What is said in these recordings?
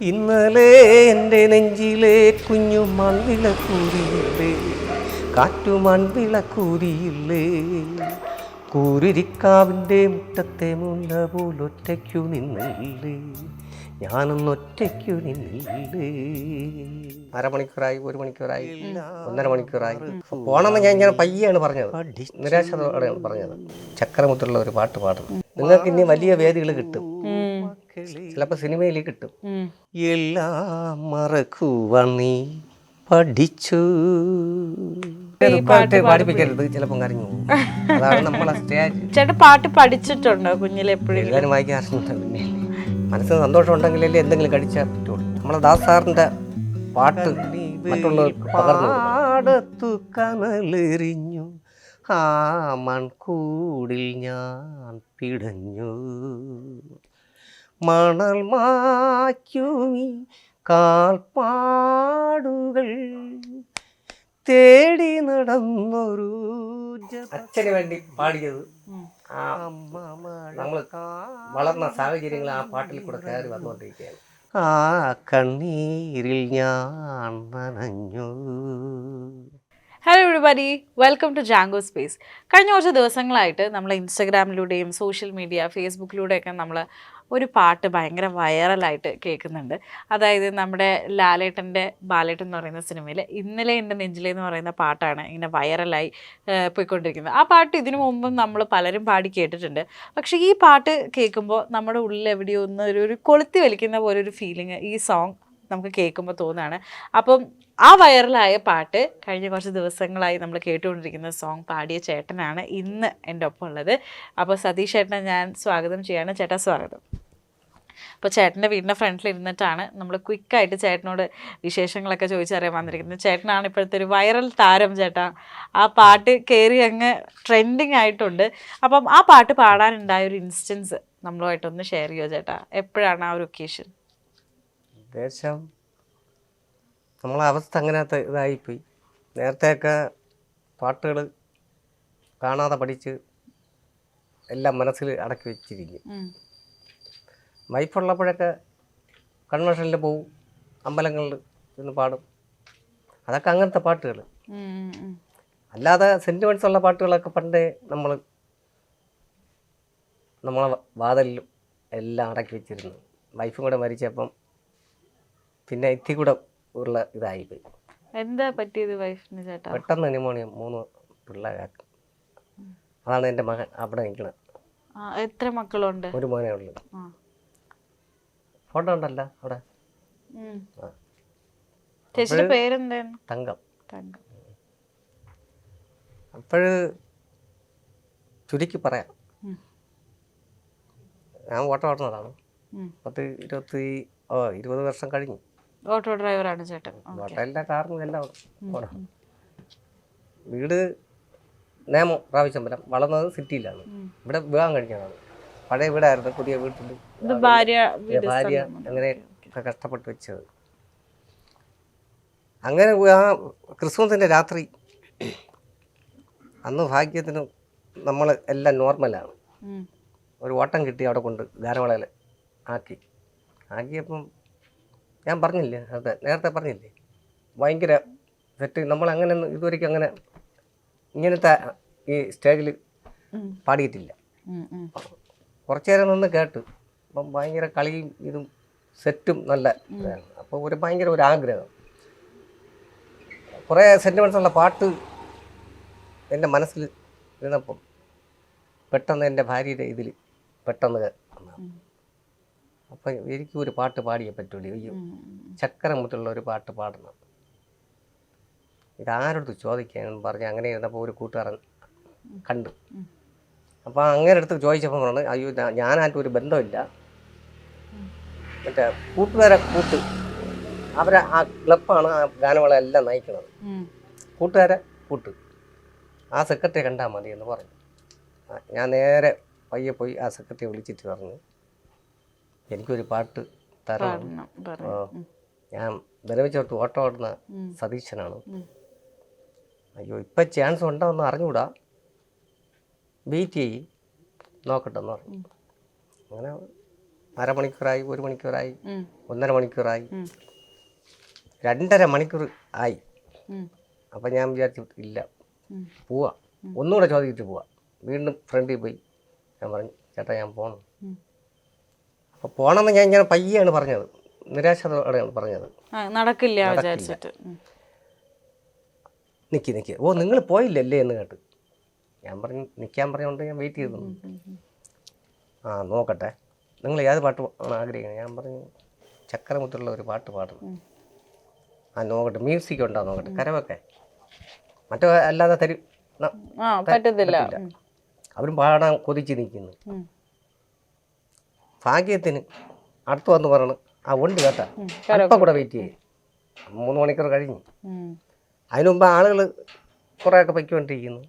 ഇന്നലെ എന്റെ നെഞ്ചിലെ കുഞ്ഞു മൺവിളക്കൂരിയില്ലേ കാറ്റു മൺവിളക്കൂരിയില്ലേ കൂരിരിക്കാവിന്റെ മുറ്റത്തെ മുല്ല പോലൊറ്റയ്ക്കു നിന്നില്ലേ? ഞാനൊന്ന് ഒറ്റയ്ക്കു നിന്നില്ലേ? അരമണിക്കൂറായി ഒരു മണിക്കൂറായി ഒന്നര മണിക്കൂറായി. പോണമെന്ന് ഞാൻ ഇങ്ങനെ പയ്യാണ് പറഞ്ഞത്. നിരാശയോടെയാണ് പറഞ്ഞത്. ചക്രമുത്തുള്ള ഒരു പാട്ട് പാടുന്നു. നിങ്ങൾക്ക് ഇനി വലിയ വേദികൾ കിട്ടും. ചിലപ്പോൾ സിനിമയിൽ കിട്ടും. എല്ലാം മറക്കുവാൻ നീ പഠിച്ചു. പാട്ട് പാടിപ്പിക്കരുത് ചിലപ്പം കരഞ്ഞു അതാണ് നമ്മളെ സ്റ്റേജ്. ചേട്ടൻ പാട്ട് പഠിച്ചിട്ടുണ്ടോ കുഞ്ഞിലെ എപ്പോഴും? എഴുതാനും വായിക്കാറുണ്ട് പിന്നെ. മനസ്സിന് സന്തോഷം ഉണ്ടെങ്കിലല്ലേ എന്തെങ്കിലും കടിച്ചാൽ പറ്റുള്ളൂ. നമ്മളെ ദാസ് സാറിന്റെ പാട്ട് മറ്റുള്ളവർക്ക് പകർന്നു പാടത്തു കനലെറിഞ്ഞു ആ മൺകൂടിൽ ഞാൻ പിടഞ്ഞു. മണൽ മാക്യൂമി കാൽപാടുകൾ തേടി നടന്നൊരു അച്ഛന് വേണ്ടി പാടിയത്. ആ നമ്മൾ വളർന്ന സാഹചര്യങ്ങൾ ആ പാട്ടിൽ കൂടെ കയറി വന്നുകൊണ്ടിരിക്കുകയാണ്. ആ കണ്ണീരിൽ ഞാൻ നനഞ്ഞു. Hello everybody welcome to Jango Space കഴിഞ്ഞ കുറച്ച് ദിവസങ്ങളായിട്ട് നമ്മൾ ഇൻസ്റ്റഗ്രാമിലൂടെയും സോഷ്യൽ മീഡിയ ഫേസ്ബുക്കിലൂടെയൊക്കെ നമ്മൾ ഒരു പാട്ട് ഭയങ്കര വൈറലായിട്ട് കേൾക്കുന്നുണ്ട്. അതായത് നമ്മുടെ ലാലേട്ടന്റെ ബാലേട്ടൻ എന്ന് പറയുന്ന സിനിമയിൽ ഇന്നലെ എന്റെ നെഞ്ചിലെ എന്ന് പറയുന്ന പാട്ടാണ് ഇങ്ങനെ വൈറലായി പോയിക്കൊണ്ടിരിക്കുന്നത്. ആ പാട്ട് ഇതിനു മുമ്പും നമ്മൾ പലരും പാടി കേട്ടിട്ടുണ്ട്. പക്ഷേ ഈ പാട്ട് കേൾക്കുമ്പോൾ നമ്മുടെ ഉള്ളിൽ എവിടെയോ ഒന്ന് ഒരു ഒരു കൊളുത്തി വലിക്കുന്ന പോലെ ഒരു ഫീലിംഗ് ഈ സോങ് നമുക്ക് കേൾക്കുമ്പോൾ തോന്നുകയാണ് അപ്പം ആ വൈറലായ പാട്ട് കഴിഞ്ഞ കുറച്ച് ദിവസങ്ങളായി നമ്മൾ കേട്ടുകൊണ്ടിരിക്കുന്ന സോങ് പാടിയ ചേട്ടനാണ് ഇന്ന് എന്റെ ഒപ്പം ഉള്ളത് അപ്പോൾ സതീഷ് ചേട്ടനെ ഞാൻ സ്വാഗതം ചെയ്യാണ്. ചേട്ടാ സ്വാഗതം. അപ്പോൾ ചേട്ടന്റെ വീടിന്റെ ഫ്രണ്ടിൽ ഇരുന്നിട്ടാണ് നമ്മൾ ക്വിക്കായിട്ട് ചേട്ടനോട് വിശേഷങ്ങളൊക്കെ ചോദിച്ചറിയാൻ വന്നിരിക്കുന്നത്. ചേട്ടനാണ് ഇപ്പോഴത്തെ ഒരു വൈറൽ താരം ചേട്ടാ. ആ പാട്ട് കയറി അങ്ങ് ട്രെൻഡിങ് ആയിട്ടുണ്ട്. അപ്പം ആ പാട്ട് പാടാനുണ്ടായ ഒരു ഇൻസ്റ്റൻസ് നമ്മളുമായിട്ടൊന്ന് ഷെയർ ചെയ്യുമോ ചേട്ടാ? എപ്പോഴാണ് ആ ഒരു ഒക്കേഷൻ ഉദ്ദേശം നമ്മളെ അവസ്ഥ അങ്ങനത്തെ ഇതായിപ്പോയി. നേരത്തെയൊക്കെ പാട്ടുകൾ കാണാതെ പഠിച്ച് എല്ലാം മനസ്സിൽ അടക്കി വെച്ചിരിക്കും. വൈഫുള്ളപ്പോഴൊക്കെ കൺവെൻഷനിൽ പോവും അമ്പലങ്ങളിൽ നിന്ന് പാടും. അതൊക്കെ അങ്ങനത്തെ പാട്ടുകൾ അല്ലാതെ സെന്റിമെന്റ്സ് ഉള്ള പാട്ടുകളൊക്കെ പണ്ടേ നമ്മൾ നമ്മളെ വാതലിലും എല്ലാം അടക്കി വെച്ചിരുന്നു. വൈഫും കൂടെ മരിച്ചപ്പം പിന്നെ ഇത്തി കൂടെ ഉള്ള ഇതായിപ്പോയി. എന്താ പറ്റിയത് വൈഫിന് ചേട്ടാ? പെട്ടെന്ന് ന്യൂമോണിയ മൂന്ന് പിള്ളേരാക്കി. അതാണ് എന്റെ മകൻ അവിടെ നിൽക്കുന്നത് എത്ര മക്കളുണ്ട്? ഒരു മോനെ. ഫോട്ടോ ഉണ്ടല്ലോ അവിടെ. ഉം. ആ. ചേച്ചിയുടെ പേരെന്തായിരുന്നു തങ്കം. തങ്കം. അപ്പോഴ് ചുരുക്കി പറയാം. ഞാൻ ഓട്ടോ ഓടുന്നതാണ്. പത്ത് ഇരുപത്തി ഓ ഇരുപത് വർഷം കഴിഞ്ഞു. ഓട്ടോ ഡ്രൈവറാണ് ചേട്ടൻ. ഓട്ടോയിലെ കാറിനും എല്ലാം ഓടാം. വീട് നേമം വരാം. വളർന്നത് സിറ്റിയിലാണ്. ഇവിടെ വിവാഹം കഴിക്കാനാണ് പഴയ വീടായിരുന്നു പുതിയ വീട്ടിൽ ഭാര്യ അങ്ങനെ കഷ്ടപ്പെട്ട് വെച്ചത്. അങ്ങനെ ആ ക്രിസ്മസിന്റെ രാത്രി അന്ന് ഭാഗ്യത്തിന് നമ്മൾ എല്ലാം നോർമലാണ്. ഒരു ഓട്ടം കിട്ടി അവിടെ കൊണ്ട് ധാരവളയിൽ ആക്കി. ആക്കിയപ്പം ഞാൻ പറഞ്ഞില്ലേ നേരത്തെ നേരത്തെ പറഞ്ഞില്ലേ ഭയങ്കര സെറ്റ് നമ്മൾ അങ്ങനെ ഇതുവരെയ്ക്കും അങ്ങനെ ഇങ്ങനത്തെ ഈ സ്റ്റേജിൽ. പാടിയിട്ടില്ല. കുറച്ചു നേരം നിന്ന് കേട്ട് അപ്പം ഭയങ്കര കളിയും ഇതും സെറ്റും നല്ല അപ്പോൾ ഒരു ഭയങ്കര ഒരു ആഗ്രഹം. കുറേ സെന്റിമെൻസ് ഉള്ള പാട്ട് എന്റെ മനസ്സിൽ ഇരുന്നപ്പം പെട്ടെന്ന് എന്റെ ഭാര്യയുടെ ഇതിൽ പെട്ടെന്ന്. അപ്പം എനിക്ക് ഒരു പാട്ട് പാടിയേ പറ്റുള്ളൂ. ഈ. ചക്കരമുട്ടുള്ള ഒരു പാട്ട് പാടണം. ഇതാരോട് ചോദിക്കാൻ പറഞ്ഞ് അങ്ങനെ ഇരുന്നപ്പോൾ ഒരു കൂട്ടുകാരൻ കണ്ടു. അപ്പോൾ അങ്ങനെ അടുത്ത് ചോദിച്ചപ്പോൾ പറഞ്ഞു അയ്യോ ഞാനായിട്ട് ഒരു ബന്ധമില്ല. മറ്റേ കൂട്ടുകാരെ കൂട്ട്. അവരെ ആ ക്ലബാണ് ആ ഗാനമേളയെല്ലാം നയിക്കുന്നത്. കൂട്ടുകാരെ കൂട്ട്. ആ സെക്രട്ടറി കണ്ടാൽ മതി എന്ന് പറഞ്ഞു. ഞാൻ നേരെ പയ്യെ പോയി ആ സെക്രട്ടറി വിളിച്ചിട്ട് പറഞ്ഞു എനിക്കൊരു പാട്ട് തരണം. ഞാൻ വിരമിച്ചോട്ട് ഓട്ടം ഓടുന്ന സതീശനാണ്. അയ്യോ ഇപ്പൊ ചാൻസ് ഉണ്ടോ എന്ന് അറിഞ്ഞൂടാ. വെയിറ്റ് ചെയ്യും. നോക്കട്ടെ എന്ന് പറഞ്ഞു അങ്ങനെ അരമണിക്കൂറായി ഒരു മണിക്കൂറായി. ഒന്നര മണിക്കൂറായി. രണ്ടര മണിക്കൂർ ആയി. അപ്പം ഞാൻ വിചാരിച്ചു ഇല്ല. പോവാം. ഒന്നുകൂടെ ചോദിച്ചിട്ട് പോവാം. വീണ്ടും ഫ്രണ്ടിൽ പോയി ഞാൻ പറഞ്ഞു ചേട്ടാ ഞാൻ പോകണം. അപ്പോൾ പോകണമെന്ന് ഞാൻ ഇങ്ങനെ പയ്യാണ് പറഞ്ഞത്. നിരാശയോടെയാണ് പറഞ്ഞത്. നടക്കില്ല. നിൽക്കി നിൽക്കി ഓ നിങ്ങൾ പോയില്ലല്ലേ എന്ന് കേട്ട്. ഞാൻ പറഞ്ഞു നിൽക്കാൻ പറഞ്ഞുകൊണ്ട് ഞാൻ വെയിറ്റ് ചെയ്തു. ആ നോക്കട്ടെ. നിങ്ങൾ ഏത് പാട്ട് ആണ് ആഗ്രഹിക്കുന്നത്? ഞാൻ പറഞ്ഞു ചക്രമുത്തുള്ള ഒരു പാട്ട് പാടണം. ആ നോക്കട്ടെ. മ്യൂസിക് ഉണ്ടോ നോക്കട്ടെ. കരവൊക്കെ. മറ്റോ അല്ലാതെ തരും പറ്റത്തില്ല. അവരും പാടാൻ കൊതിച്ച് നിൽക്കുന്നു. ഭാഗ്യത്തിന് അടുത്ത് വന്ന് പറയണം. ആ ഉണ്ട് കേട്ടാ. അല്പം കൂടെ വെയിറ്റ് ചെയ്യും. മൂന്ന് മണിക്കൂർ കഴിഞ്ഞു. അതിനു മുമ്പ് ആളുകൾ കുറേയൊക്കെ പൊയ്ക്കൊണ്ടിരിക്കുന്നു.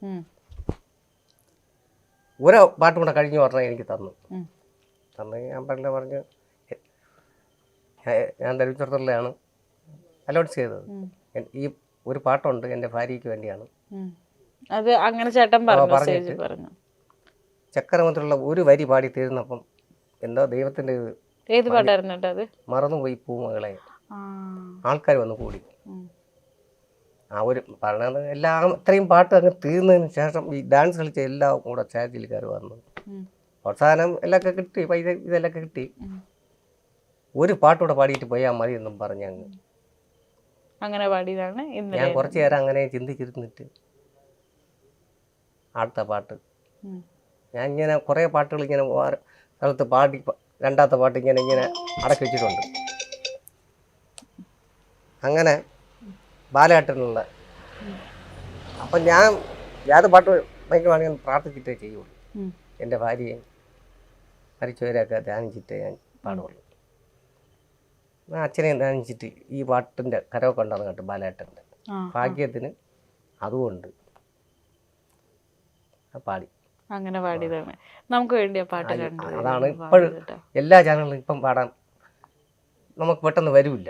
ഒരു ഓരോ പാട്ടും കൂടെ കഴിഞ്ഞു പറഞ്ഞാൽ എനിക്ക് തന്നു. ഉം. തന്നു ഞാൻ പറഞ്ഞ പറഞ്ഞു ഞാൻ- ഞാൻ അലോട്ട് ചെയ്തത്. ഈ ഒരു പാട്ടുണ്ട് എന്റെ ഭാര്യയ്ക്ക് വേണ്ടിയാണ്. അത് അങ്ങനെ ചേട്ടൻ പറഞ്ഞു ചക്രമത്തിലുള്ള ഒരു വരി പാടി തീരുന്നപ്പം എന്തോ ദൈവത്തിന്റെ ഏത് പാട്ടായിരുന്നു അത്? മറന്നുപോയി പൂമകളെ. ആൾക്കാർ വന്ന് കൂടി. ആ ഒരു പറഞ്ഞത് എല്ലാം അത്രയും പാട്ട് അങ്ങ് തീർന്നതിന് ശേഷം ഈ ഡാൻസ് കളിച്ച എല്ലാം കൂടെ ചാറ്റിൽ കയറി വന്നു. അവസാനം എല്ലാം കിട്ടി പൈസ ഇതെല്ലാം കിട്ടി. ഒരു പാട്ടൂടെ പാടിയിട്ട് പോയാൽ മതി എന്നും പറഞ്ഞു അങ്ങ്. അങ്ങനെ പാടിയതാണ് ഞാൻ കുറച്ചു നേരം അങ്ങനെ ചിന്തിച്ചിരുന്നിട്ട്. അടുത്ത പാട്ട്. ഞാൻ ഇങ്ങനെ കുറേ പാട്ടുകൾ ഇങ്ങനെ സ്ഥലത്ത് പാടി രണ്ടാമത്തെ പാട്ട് ഇങ്ങനെ ഇങ്ങനെ അടക്കി വെച്ചിട്ടുണ്ട്. അങ്ങനെ ബാലഘട്ടനുള്ള അപ്പം ഞാൻ ഏത് പാട്ട് ഭയങ്കരമാണെങ്കിൽ പ്രാർത്ഥിച്ചിട്ടേ ചെയ്യുള്ളൂ. എന്റെ ഭാര്യയെ. മരിച്ചവരെയൊക്കെ ധ്യാനിച്ചിട്ടേ ഞാൻ പാടുള്ളൂ ഞാൻ അച്ഛനെയും ധ്യാനിച്ചിട്ട് ഈ പാട്ടിന്റെ കരവൊക്കെ ഉണ്ടെന്ന് കേട്ടു ബാലേട്ടന്റെ ഭാഗ്യത്തിന് അതുകൊണ്ട് പാടി. അങ്ങനെ പാടിയതാണ് നമുക്ക് വേണ്ടി ആ പാട്ട് അതാണ് ഇപ്പോഴും എല്ലാ ചാനലും ഇപ്പം പാടാൻ നമുക്ക് പെട്ടെന്ന് വരില്ല.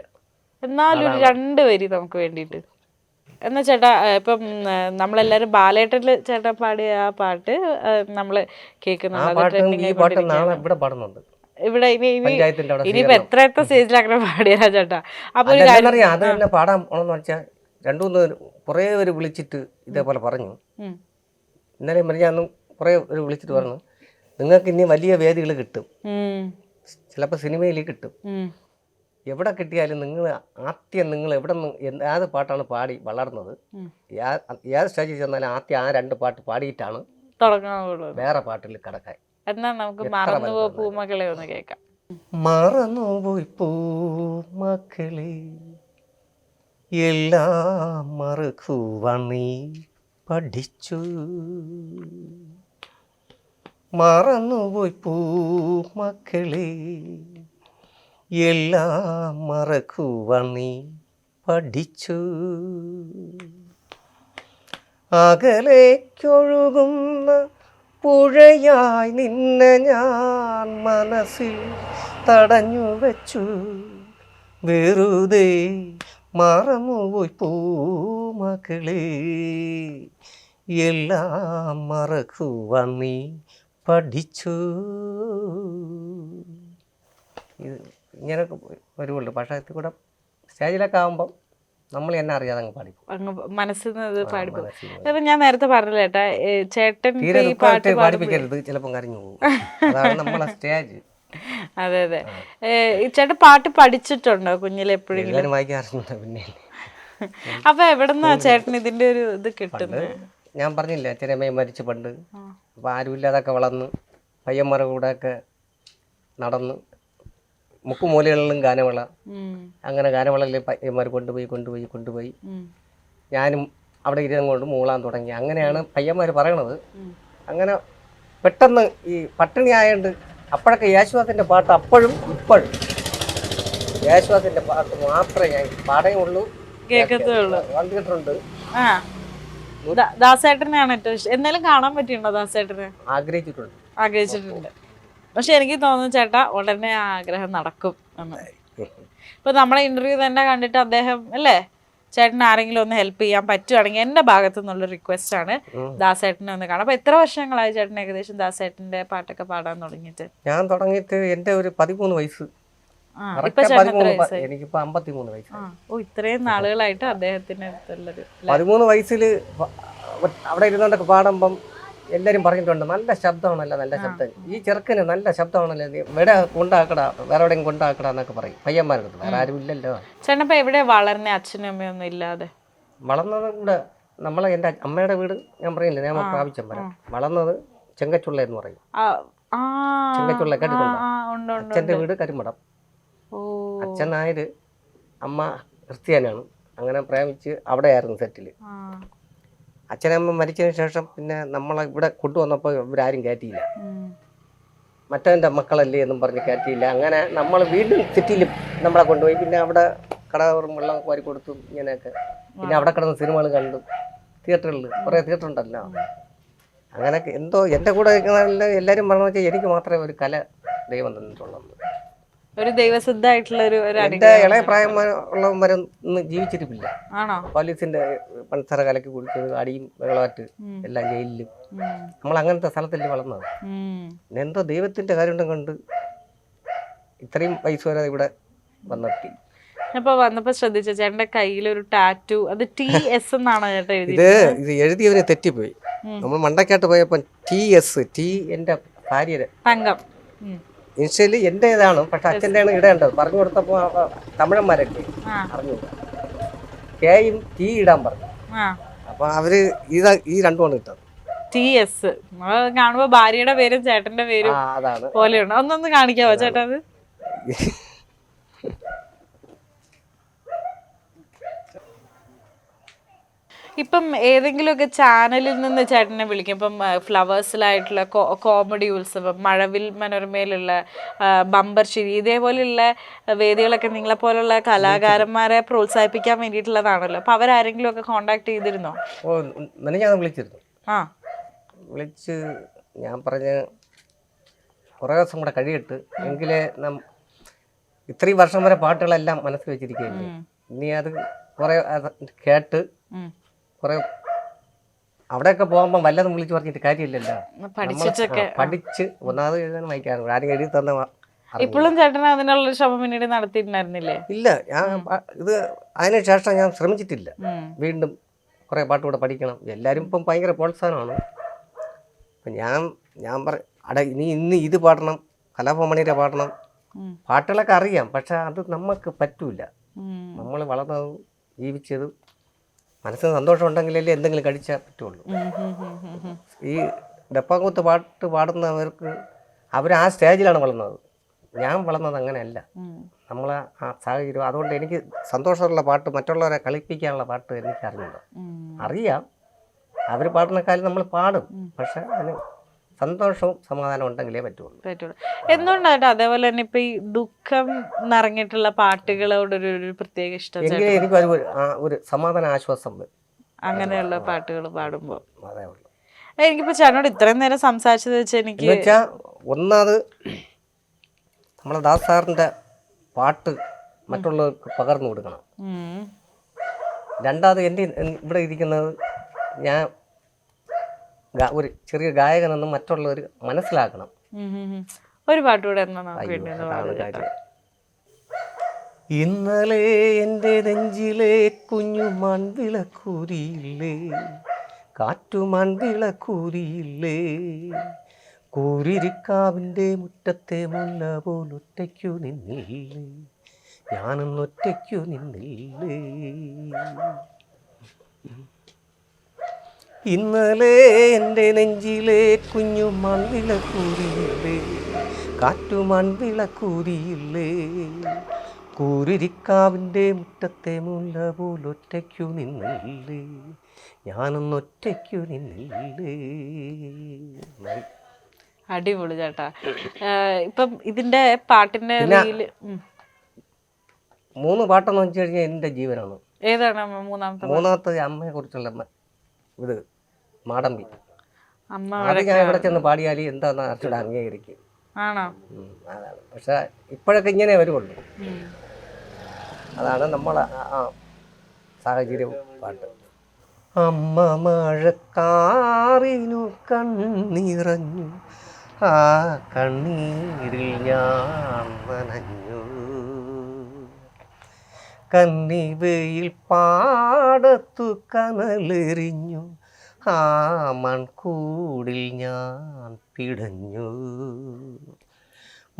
എന്നാലും ഒരു രണ്ട് വരി നമുക്ക് വേണ്ടിയിട്ട്. എന്നാ ചേട്ടാ ഇപ്പം നമ്മളെല്ലാവരും നമ്മളെല്ലാരും ബാലേട്ടനിൽ ചേട്ടാ പാടിയ ആ പാട്ട് നമ്മൾ കേൾക്കുന്നുണ്ട്. ഇവിടെ പാടുന്നുണ്ട്. ഇവിടെ ഇനി ഇനി ഇനിയിപ്പോ എത്ര എത്ര സ്റ്റേജിൽ അങ്ങനെ പാടിയാ ചേട്ടാ? അപ്പൊ അത് തന്നെ പാടാൻ പോണെന്ന് വെച്ചാൽ രണ്ടു മൂന്ന് കുറേ പേര് വിളിച്ചിട്ട് ഇതേപോലെ പറഞ്ഞു. ഇന്നലെ ഞാൻ കുറേ പേര് വിളിച്ചിട്ട് പറഞ്ഞു നിങ്ങൾക്ക് ഇനി വലിയ വേദികൾ കിട്ടും. ചിലപ്പോൾ സിനിമയിൽ കിട്ടും. എവിടെ കിട്ടിയാലും നിങ്ങൾ ആദ്യം നിങ്ങൾ എവിടെ നിന്ന് ഏത് പാട്ടാണ് പാടി വളർന്നത്? ഏത് സ്റ്റേജിൽ ചെന്നാലും ആദ്യം ആ രണ്ട് പാട്ട് പാടിയിട്ടാണ് വേറെ പാട്ടിൽ കിടക്കാൻ നമുക്ക് ഒന്ന് കേൾക്കാം. മറന്നുപോയി പൂമക്കളെ എല്ലാം മറക്കുവാൻ നീ പഠിച്ചു. മറന്നുപോയി പൂമക്കളെ എല്ലാം മറക്കുവാൻ നീ പഠിച്ചു. അകലേക്കൊഴുകുന്ന പുഴയായി നിന്നെ ഞാൻ മനസ്സിൽ തടഞ്ഞു വച്ചു. വെറുതെ മറന്നുപോയി പൂമക്കളെ എല്ലാം മറക്കുവാൻ നീ പഠിച്ചു. ഇത് ഇങ്ങനെയൊക്കെ വരുമല്ലോ പക്ഷേ ഇത് കൂടെ സ്റ്റേജിലൊക്കെ ആകുമ്പം നമ്മൾ എന്നെ അറിയാതെ അങ്ങ് പാടിപ്പോകും അങ്ങ് മനസ്സിൽ നിന്ന് പാടിപ്പോ അപ്പൊ ഞാൻ നേരത്തെ പറഞ്ഞില്ല ചേട്ടാ ചേട്ടൻ ഈ പാട്ട് പാടിപ്പിക്കരുത്. ചിലപ്പം കരഞ്ഞു പോകും. അതാണ് നമ്മളെ സ്റ്റേജ്. അതെ അതെ. ഈ ചേട്ടൻ പാട്ട് പഠിച്ചിട്ടുണ്ടോ കുഞ്ഞിലെ എപ്പോഴെങ്കിലും? വായിക്കാറുണ്ട് പിന്നെ. അപ്പൊ എവിടെന്നാ ചേട്ടൻ ഇതിന്റെ ഒരു ഇത് കിട്ടുന്നത് ഞാൻ പറഞ്ഞില്ല അച്ഛനമ്മയെ മരിച്ചു പണ്ട്. അപ്പൊ ആരുമില്ലാതൊക്കെ വളർന്ന് പയ്യന്മാരുടെ കൂടെ ഒക്കെ നടന്ന് മുക്കുമൂലകളിലും ഗാനമേള. അങ്ങനെ ഗാനമേളയിലെ പയ്യന്മാർ കൊണ്ടുപോയി കൊണ്ടുപോയി കൊണ്ടുപോയി. ഞാനും അവിടെ ഇരുന്ന് കൊണ്ട് മൂളാൻ തുടങ്ങി. അങ്ങനെയാണ് പയ്യന്മാർ പറയണത്. അങ്ങനെ പെട്ടെന്ന് ഈ പട്ടിണി ആയതുകൊണ്ട് അപ്പോഴൊക്കെ യേശുദാസിന്റെ പാട്ട് അപ്പോഴും ഇപ്പോഴും. യേശുദാസിന്റെ പാട്ട് മാത്രമേ ഞാൻ പാടേയുള്ളൂ. കേക്കത്തുള്ളൂ കണ്ടിട്ടുണ്ട് ആ. ദാ- ദാസേട്ടനെയാണ് ഏറ്റവും ഇഷ്ടം എന്നാലും കാണാൻ പറ്റിയുണ്ടോ ദാസേട്ടനെ? ആഗ്രഹിച്ചിട്ടുണ്ട്. ആഗ്രഹിച്ചിട്ടുണ്ട്. പക്ഷെ എനിക്ക് തോന്നുന്നു ചേട്ടാ ഉടനെ ആ ആഗ്രഹം നടക്കും എന്ന്. ഇപ്പൊ നമ്മളെ ഇന്റർവ്യൂ തന്നെ കണ്ടിട്ട് അദ്ദേഹം അല്ലേ? ചേട്ടൻ ആരെങ്കിലും ഒന്ന് ഹെൽപ്പ് ചെയ്യാൻ പറ്റുവാണെങ്കിൽ എന്റെ ഭാഗത്തു നിന്നുള്ള റിക്വസ്റ്റ് ആണ്. ദാസേട്ടനെ ഒന്ന് കാണാം. അപ്പൊ എത്ര വർഷങ്ങളായി ചേട്ടൻ ഏകദേശം ദാസേട്ടന്റെ പാട്ടൊക്കെ പാടാൻ തുടങ്ങിയിട്ട്? ഞാൻ തുടങ്ങിയിട്ട് എന്റെ ഒരു പതിമൂന്ന് വയസ്സ്. ആ correct ചേട്ടൻ എത്ര പതിമൂന്ന് പ- വയസ്സായി? അമ്പത്തിമൂന്ന് വയസ്സ് ഓ ഇത്രയും നാളുകളായിട്ട് അദ്ദേഹത്തിന് പതിമൂന്ന് വയസ്സിൽ അവിടെ ഇരുന്നോണ്ടൊക്കെ പാടുമ്പം എല്ലാവരും പറഞ്ഞിട്ടുണ്ട് നല്ല ശബ്ദമാണല്ലോ നല്ല ശബ്ദം. ഈ ചെറുക്കന് നല്ല ശബ്ദമാണല്ലോ ഇവിടെ കൊണ്ടാക്കടാ വേറെ എവിടെയും കൊണ്ടാക്കടാ എന്നൊക്കെ പറയും. പയ്യന്മാരുടെ വേറെ ആരും ഇല്ലല്ലോ. ചേട്ടൻ ഇപ്പൊ എവിടെ വളർന്ന അച്ഛനും അമ്മയൊന്നും ഇല്ലാതെ? വളർന്നത് കൂടെ നമ്മളെ എന്റെ അമ്മയുടെ വീട് ഞാൻ പറയില്ല ഞാൻ പ്രാപിച്ചം വരാം വളർന്നത് ചെങ്കച്ചുള്ള എന്ന് പറയും. ചെങ്കച്ചുള്ള കേട്ടിട്ടുണ്ടോ? അച്ഛന്റെ വീട് കരിമടം അച്ഛൻ നായര് അമ്മ ക്രിസ്ത്യാനാണ്. അങ്ങനെ പ്രേമിച്ച് അവിടെയായിരുന്നു സെറ്റിൽ അച്ഛനമ്മ മരിച്ചതിന് ശേഷം പിന്നെ നമ്മളെ ഇവിടെ കൊണ്ടുവന്നപ്പോൾ ഇവരാരും കയറ്റിയില്ല. മറ്റവന്റെ മക്കളല്ലേ എന്നും പറഞ്ഞ് കയറ്റിയില്ല അങ്ങനെ നമ്മൾ വീണ്ടും സിറ്റിയിൽ നമ്മളെ കൊണ്ടുപോയി. പിന്നെ അവിടെ കടകറും വെള്ളം വാരി കൊടുത്തു ഇങ്ങനെയൊക്കെ. പിന്നെ അവിടെ കിടന്ന് സിനിമകൾ കണ്ടു. തിയേറ്ററിൽ കുറേ തിയേറ്റർ ഉണ്ടല്ലോ അങ്ങനെയൊക്കെ എന്തോ എന്റെ കൂടെ എല്ലാവരും പറഞ്ഞു വെച്ചാൽ എനിക്ക് മാത്രമേ ഒരു കല ദൈവം തന്നിട്ടുള്ളൂ. ഒരു ദൈവസിദ്ധായിട്ടുള്ള ഒരു അനുഗ്രഹം ഇളയ പ്രായം ഉള്ളവൻ വരെ ഇന്ന് ജീവിച്ചിരിപ്പില്ല ആണോ? പോലീസിന്റെ പണിത്തറ കലക്കി കുടിച്ചത് അടിയും വെള്ളമാറ്റ് എല്ലാം ജയിലിലും. നമ്മൾ അങ്ങനത്തെ സ്ഥലത്തല്ലേ വളർന്നത്. എന്തോ ദൈവത്തിന്റെ കാര്യം കൊണ്ട് ഇത്രയും വയസ്സ് വരെ ഇവിടെ വന്നെത്തി. അപ്പൊ വന്നപ്പോ ശ്രദ്ധിച്ച ചേട്ടന്റെ കയ്യിൽ ഒരു ടാറ്റു അത് ടി എസ് എന്നാണ് ചേട്ടൻ എഴുതി ഇത് എഴുതിയവന് തെറ്റിപ്പോയി. നമ്മൾ മണ്ടക്കാട്ട് പോയപ്പോൾ ടി എസ് ടി എന്റെ ഭാര്യ തങ്കം. ഇനിഷ്യലി എന്റെ ഇതാണ് പക്ഷെ അച്ഛന്റെയാണ് ഇടേണ്ടത്. പറഞ്ഞു കൊടുത്തപ്പോൾ തമിഴന്മാരൊക്കെ പറഞ്ഞു അറിഞ്ഞു. കെയും ടി ഇടാൻ പറഞ്ഞു. അപ്പൊ അവർ ഇതാ ഈ രണ്ടുമാണ് ഇട്ടത്. T S. കാണുമ്പോ ഭാര്യയുടെ പേരും ചേട്ടന്റെ പേരും പോലെയുണ്ട്. ഒന്നൊന്ന് കാണിക്കാവോ ചേട്ടാ ഇപ്പം ഏതെങ്കിലുമൊക്കെ ചാനലിൽ നിന്ന് ചേട്ടനെ വിളിക്കും. ഇപ്പം ഫ്ലവേഴ്സിലായിട്ടുള്ള കോമഡി ഉത്സവം മഴവിൽ മനോരമയിലുള്ള ബമ്പർ ശിരി ഇതേപോലെയുള്ള വേദികളൊക്കെ നിങ്ങളെ പോലുള്ള കലാകാരന്മാരെ പ്രോത്സാഹിപ്പിക്കാൻ വേണ്ടിയിട്ടുള്ളതാണല്ലോ. അപ്പം അവരാരെങ്കിലും ഒക്കെ കോണ്ടാക്ട് ചെയ്തിരുന്നോ? ഓ ഞാൻ വിളിച്ചിരുന്നു. ആ. വിളിച്ച് ഞാൻ പറഞ്ഞ് കുറേ ദിവസം കൂടെ കഴിയട്ട് എങ്കിലേ നം ഇത്രയും വർഷം വരെ പാട്ടുകളെല്ലാം മനസ്സിൽ വെച്ചിരിക്കുകയല്ലേ ഇനി അത് കുറേ കേട്ട്. കുറേ അവിടെയൊക്കെ പോകുമ്പോൾ വല്ലതും വിളിച്ച് പറഞ്ഞിട്ട് കാര്യമില്ലല്ലോ. പഠിച്ചിട്ടൊക്കെ പഠിച്ച് ഒന്നാമത് എഴുതാൻ വായിക്കാറ് ആരും എഴുതി തന്ന. ഇപ്പോഴും ചേട്ടൻ അതിനുള്ള ശ്രമം പിന്നീട് നടത്തിയിട്ടുണ്ടായിരുന്നില്ലേ? ഇല്ല ഞാൻ ഇത് അതിനുശേഷം ഞാൻ ശ്രമിച്ചിട്ടില്ല. വീണ്ടും കുറേ പാട്ട് കൂടെ പഠിക്കണം. എല്ലാവരും ഇപ്പം ഭയങ്കര പ്രോത്സാഹനമാണ്. അപ്പം ഞാൻ ഞാൻ പറ അട ഇനി ഇന്ന് ഇത് പാടണം കലാഭവമണിയുടെ പാടണം. പാട്ടുകളൊക്കെ അറിയാം പക്ഷെ അത് നമുക്ക് പറ്റൂല. നമ്മൾ വളർന്നതും ജീവിച്ചതും മനസ്സിന് സന്തോഷം ഉണ്ടെങ്കിലല്ലേ എന്തെങ്കിലും കഴിച്ചാൽ പറ്റുള്ളൂ. ഈ ഡപ്പാങ്കൂത്ത് പാട്ട് പാടുന്നവർക്ക് അവർ ആ സ്റ്റേജിലാണ് വളർന്നത്. ഞാൻ വളർന്നത് അങ്ങനെയല്ല. നമ്മൾ ആ സാഹചര്യം അതുകൊണ്ട് എനിക്ക് സന്തോഷമുള്ള പാട്ട് മറ്റുള്ളവരെ കളിപ്പിക്കാനുള്ള പാട്ട് എനിക്ക് അറിഞ്ഞില്ല ഉം. അറിയാം. അവർ പാടുന്ന കാര്യം നമ്മൾ പാടും. പക്ഷെ അതിന് സന്തോഷവും സമാധാനവും ഉണ്ടെങ്കിലേ പറ്റുള്ളൂ. പറ്റുള്ളൂ. എന്തുകൊണ്ടാട്ടോ അതേപോലെ തന്നെ ഇപ്പൊ ഈ ദുഃഖം നിറഞ്ഞിട്ടുള്ള പാട്ടുകളോടൊരു ഒരു പ്രത്യേക ഇഷ്ടം എങ്കിലേ എനിക്ക് ഒരു ഒരു- സമാധാന ആശ്വാസം വരും. അങ്ങനെയുള്ള പാട്ടുകൾ പാടുമ്പോൾ. അതേ ഉള്ളൂ. എനിക്കിപ്പോ ചേട്ടനോട് ഇത്രയും നേരം സംസാരിച്ചത് വെച്ച് എനിക്ക് ഒന്നാമത് നമ്മളെ ദാസ് സാറിന്റെ പാട്ട് മറ്റുള്ളവർക്ക് പകർന്നു കൊടുക്കണം. ഉം. രണ്ടാമത് എന്റെ ഇവിടെ ഇരിക്കുന്നത് ഞാൻ ഒരു ചെറിയ ഗായകനെന്ന് മറ്റുള്ളവർ മനസ്സിലാക്കണം. ഒരു പാട്ട് കൂടെ ഇന്നലെ എന്റെ നെഞ്ചിലെ കുഞ്ഞു മൺവിളക്കൂരിയില്ലേ? കാറ്റു മൺവിളക്കൂരിയില്ലേ? കൂരിരിക്കാവിന്റെ മുറ്റത്തെ മുല്ല പോലൊറ്റയ്ക്കു നിന്നില്ലേ? ഞാനൊന്നൊറ്റയ്ക്കു നിന്നില്ലേ? ഇന്നലെ എന്റെ നെഞ്ചിലെ കുഞ്ഞു മൺവിളക്കൂരിയില്ലേ കാറ്റു മൺവിളക്കൂരിയില്ലേ? കൂരിരിക്കാവിന്റെ മുറ്റത്തെ മുല്ല പോലൊറ്റയ്ക്കു നിന്നില്ലേ? ഞാനൊന്നൊറ്റയ്ക്കു നിന്നില്ലേ. അടിപൊളി ചേട്ടാ. ഇപ്പം ഇതിന്റെ പാട്ടിന്റെ പിന്നെ- റീൽ മൂന്ന് പാട്ടെന്ന് വെച്ച് കഴിഞ്ഞാൽ എന്റെ ജീവനാണ്. ഏതാണ് മൂന്നാമത്തെ മൂന്നാമത്തെ അമ്മയെ കുറിച്ചുള്ള ഇത്. മാടമ്പി. അമ്മ അത് ഞാൻ ഇവിടെ ചെന്ന് പാടിയാൽ എന്താന്ന് അച്ഛടെ അംഗീകരിക്കും. ആണോ? അതാണ്. പക്ഷെ ഇപ്പോഴൊക്കെ ഇങ്ങനെ വരുള്ളൂ. അതാണ് നമ്മളെ ആ സാഹചര്യവും പാട്ട്. അമ്മ മഴക്കാറിനു കണ്ണിറഞ്ഞു ആ കണ്ണീരിൽ ഞാൻ നനഞ്ഞു. കന്നിവയിൽ പാടത്തു കനലെറിഞ്ഞു. ആ മൺകൂടിൽ ഞാൻ പിടഞ്ഞു.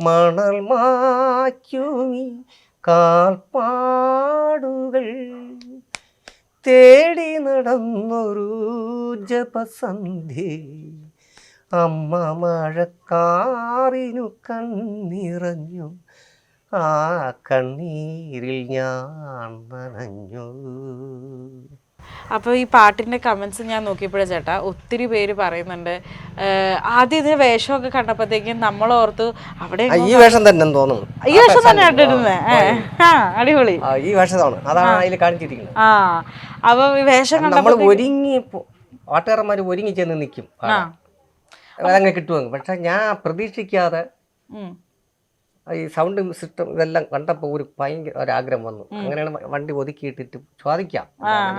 മണൽ മായ്ക്കുമി കാൽപ്പാടുകൾ തേടി നടന്നൊരു ജപസന്ധി. അമ്മ മഴക്കാറിനു കണ്ണിറഞ്ഞു. ആ കണ്ണീരിൽ ഞാൻ നനഞ്ഞു. അപ്പോൾ ഈ പാട്ടിന്റെ കമന്റ്സ് ഞാൻ നോക്കിയപ്പോഴേ ചേട്ടാ ഒത്തിരി പേര് പറയുന്നുണ്ട് ആദ്യം ഇതിന് വേഷമൊക്കെ കണ്ടപ്പോഴത്തേക്കും നമ്മൾ ഓർത്തു അവിടെ ഈ വേഷം തന്നെ തോന്നുന്നു. ഈ വേഷം തന്നെ ഇട്ടിരുന്നത് ആ അടിപൊളി. ഈ വേഷമാണ് അതാണ് അതിൽ കാണിച്ചിരിക്കുന്നത്. ആ അപ്പൊ ഈ വേഷം നമ്മൾ ഒരുങ്ങി പാട്ടുകാരന്മാർ ഒരുങ്ങി ചെന്ന് നിൽക്കും അതങ്ങനെ കിട്ടുമെന്ന് പക്ഷെ ഞാൻ പ്രതീക്ഷിക്കാതെ. ഈ സൗണ്ട് സിസ്റ്റം ഇതെല്ലാം കണ്ടപ്പോൾ ഒരു ഭയങ്കര ഒരാഗ്രഹം വന്നു. അങ്ങനെയാണ് വണ്ടി ഒതുക്കിയിട്ടിട്ട് ചോദിക്കാം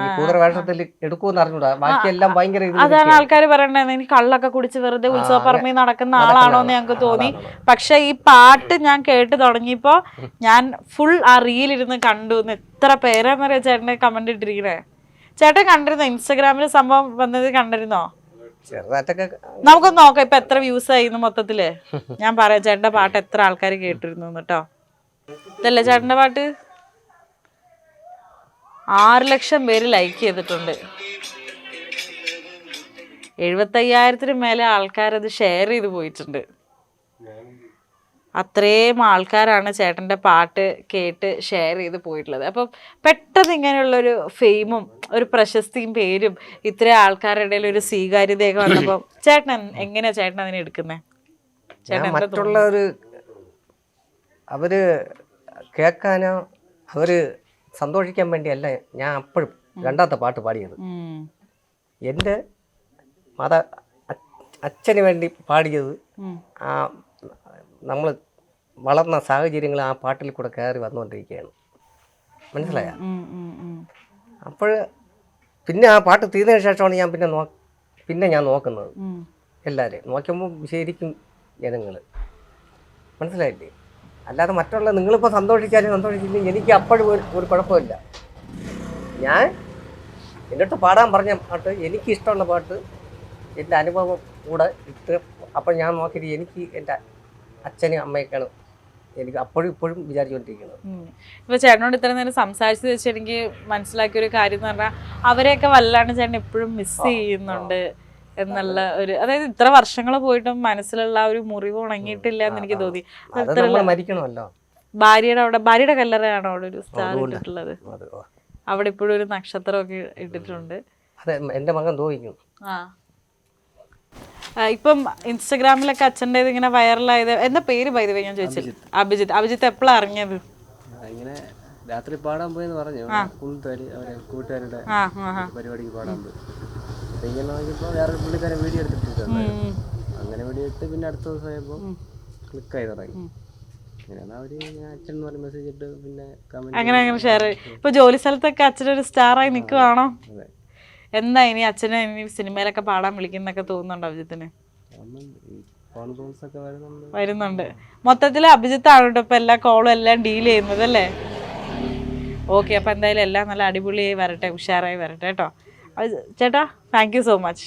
ഈ കൂതറ വേഷത്തിൽ എടുക്കുമെന്ന് അറിഞ്ഞൂടാ. ബാക്കിയെല്ലാം ഭയങ്കര അതാണ് ആൾക്കാർ പറയണ്ടത് എനിക്ക് കള്ളൊക്കെ കുടിച്ച് വെറുതെ ഉത്സവപ്പറമ്പിൽ നടക്കുന്ന ആളാണോ. എന്ന് ഞങ്ങൾക്ക് തോന്നി. പക്ഷെ ഈ പാട്ട് ഞാൻ കേട്ട് തുടങ്ങിയപ്പോ ഞാൻ ഫുൾ ആ റീലിരുന്ന് കണ്ടു. എന്ന് എത്ര പേരാന്നറിയാ ചേട്ടനെ കമന്റ് ഇട്ടിരിക്കണേ? ചേട്ടൻ കണ്ടിരുന്നോ? ഇൻസ്റ്റാഗ്രാമിൽ സംഭവം വന്നത് കണ്ടിരുന്നോ? ചെറുതായിട്ടൊക്കെ നമുക്കൊന്ന് നോക്കാം ഇപ്പൊ എത്ര വ്യൂസ് ആയിരുന്നു മൊത്തത്തിൽ. ഞാൻ പറയാം ചേട്ടന്റെ പാട്ട് എത്ര ആൾക്കാർ കേട്ടിരുന്നു കേട്ടോ ഇതല്ലേ ചേട്ടന്റെ പാട്ട്? ആറ് ലക്ഷം പേര് ലൈക്ക് ചെയ്തിട്ടുണ്ട്. എഴുപത്തയ്യായിരത്തിന് മേലെ ആൾക്കാരത് ഷെയർ ചെയ്ത് പോയിട്ടുണ്ട്. അത്രയും ആൾക്കാരാണ് ചേട്ടന്റെ പാട്ട് കേട്ട് ഷെയർ ചെയ്ത് പോയിട്ടുള്ളത്. അപ്പം പെട്ടെന്ന് ഇങ്ങനെയുള്ളൊരു ഫെയിമും ഒരു പ്രശസ്തിയും പേരും ഇത്രയും ആൾക്കാരുടെ ഇടയിൽ ഒരു സ്വീകാര്യതയൊക്കെ വന്നപ്പോൾ ചേട്ടൻ എങ്ങനെയാണ് എങ്ങനെയാ ചേട്ടൻ അതിനെ എടുക്കുന്നത് ചേട്ടൻ മറ്റുള്ള ഒരു അവർ കേൾക്കാനോ അവർ സന്തോഷിക്കാൻ വേണ്ടിയല്ല ഞാൻ അപ്പോഴും രണ്ടാമത്തെ പാട്ട് പാടിയത്. എന്റെ മാതാ അച്ഛന് വേണ്ടി പാടിയത് ആ നമ്മൾ വളർന്ന സാഹചര്യങ്ങൾ ആ പാട്ടിൽ കൂടെ കയറി വന്നുകൊണ്ടിരിക്കുകയാണ്. മനസ്സിലായ. അപ്പോൾ പിന്നെ ആ പാട്ട് തീർന്നതിന് ശേഷമാണ് ഞാൻ പിന്നെ നോ പിന്നെ ഞാൻ നോക്കുന്നത്. എല്ലാവരെയും നോക്കുമ്പോൾ ശരിക്കും ജനങ്ങൾ. മനസ്സിലായില്ലേ? അല്ലാതെ മറ്റുള്ള നിങ്ങളിപ്പോൾ സന്തോഷിച്ചാലും സന്തോഷിച്ചില്ലെങ്കിൽ എനിക്ക് അപ്പോഴും ഒരു ഒരു കുഴപ്പമില്ല. ഞാൻ എന്നിട്ട് പാടാൻ പറഞ്ഞ പാട്ട് എനിക്ക് ഇഷ്ടമുള്ള പാട്ട് എന്റെ അനുഭവം കൂടെ ഇട്ട് അപ്പോൾ ഞാൻ നോക്കിയിട്ട് എനിക്ക് എന്റെ അച്ഛനും അമ്മയൊക്കെയാണ് എനിക്ക് അപ്പോഴും ഇപ്പോഴും വിചാരിച്ചുകൊണ്ടിരിക്കുന്നത്. ഇപ്പൊ ചേട്ടനോട് ഇത്ര നേരം സംസാരിച്ചത് വെച്ച് എനിക്ക് മനസ്സിലാക്കിയ ഒരു കാര്യം എന്ന് പറഞ്ഞാൽ അവരെയൊക്കെ വല്ലാണ്ട് ചേട്ടൻ എപ്പോഴും മിസ് ചെയ്യുന്നുണ്ട് എന്നുള്ള ഒരു അതായത് ഇത്ര വർഷങ്ങൾ പോയിട്ടും മനസ്സിലുള്ള ആ ഒരു മുറിവ് ഉണങ്ങിയിട്ടില്ല എന്ന് എനിക്ക് തോന്നി. മരിക്കണമല്ലോ. ഭാര്യയുടെ അവിടെ ഭാര്യയുടെ കല്ലറയാണോ അവിടെ ഒരു സ്റ്റാർ ഇട്ടിട്ടുള്ളത്? അവിടെ ഇപ്പോഴും ഒരു നക്ഷത്രമൊക്കെ ഇട്ടിട്ടുണ്ട്. അതെ എന്റെ മകൻ തോന്നിക്കും ആ, ഇപ്പം ഇൻസ്റ്റഗ്രാമിലൊക്കെ അച്ഛന്റെ ഇങ്ങനെ വൈറലായത് എന്താ പേര് പൈത ഞാൻ ചോദിച്ചത്? അഭിജിത്ത്. അഭിജിത്ത്. എപ്പോഴാണ് അറിഞ്ഞത് ഇങ്ങനെ രാത്രി പാടാൻ പോയെന്ന് പറഞ്ഞു. അവരെ കൂട്ടുകാരുടെ പരിപാടിക്ക് പാടാൻ പോയി. ഇങ്ങനെ നോക്കിയപ്പോ വേറെ പുള്ളിക്കാരൻ വീഡിയോ എടുത്തിട്ടുണ്ട്. അങ്ങനെ വീഡിയോ എടുത്ത് പിന്നെ അടുത്ത ദിവസം ക്ലിക്ക് ആയി തുടങ്ങി. അങ്ങനെ അങ്ങനെ ഷെയർ ഇപ്പൊ ജോലി സ്ഥലത്തൊക്കെ അച്ഛനൊരു സ്റ്റാറായി നിൽക്കുവാണോ അതെ. എന്താ ഇനി അച്ഛനെ ഇനി സിനിമയിലൊക്കെ പാടാൻ വിളിക്കുന്നൊക്കെ തോന്നുന്നുണ്ടോ അഭിജിത്തിന്? വരുന്നുണ്ട്. മൊത്തത്തിൽ അഭിജിത്താണ് കേട്ടോ ഇപ്പൊ എല്ലാ കോളും എല്ലാം ഡീൽ ചെയ്യുന്നത് അല്ലേ? ഓക്കെ അപ്പൊ എന്തായാലും എല്ലാം നല്ല അടിപൊളിയായി വരട്ടെ ഉഷാറായി വരട്ടെ കേട്ടോ. ചേട്ടാ താങ്ക് സോ മച്ച്